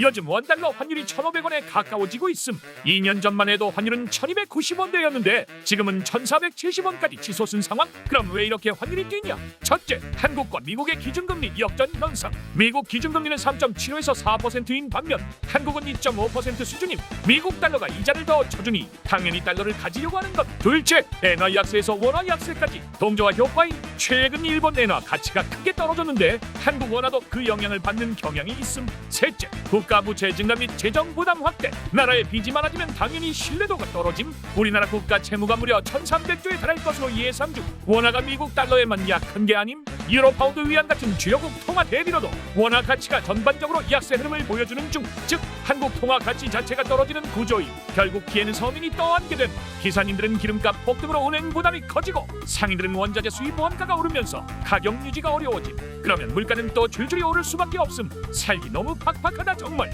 요즘 원달러 환율이 1,500원에 가까워지고 있음. 2년 전만 해도 환율은 1,290원대였는데 지금은 1,470원까지 치솟은 상황. 그럼 왜 이렇게 환율이 뛰냐? 첫째, 한국과 미국의 기준금리 역전 현상. 미국 기준금리는 3.75에서 4%인 반면 한국은 2.5% 수준임. 미국 달러가 이자를 더 쳐주니 당연히 달러를 가지려고 하는 것. 둘째, 엔화 약세에서 원화 약세까지 동조화 효과인 최근 일본 엔화 가치가 크게 떨어졌는데 한국 원화도 그 영향을 받는 경향이 있음. 셋째, 국가 부채 증가 및 재정 부담 확대. 나라의 빚이 많아지면 당연히 신뢰도가 떨어짐. 우리나라 국가 채무가 무려 1,300조에 달할 것으로 예상 중. 원화가 미국 달러에만 약한 게 아님. 유로 파운드 위안 같은 주요국 통화 대비로도 원화 가치가 전반적으로 약세 흐름을 보여주는 중. 즉 한국 통화 가치 자체가 떨어지는 구조임. 결국 피해는 서민이 떠안게 됨. 기사님들은 기름값 폭등으로 운행 부담이 커지고 상인들은 원자재 수입 원가가 오르면서 가격 유지가 어려워짐. 그러면 물가는 또 줄줄이 오를 수밖에 없음. 살기 너무 팍팍하다 정말.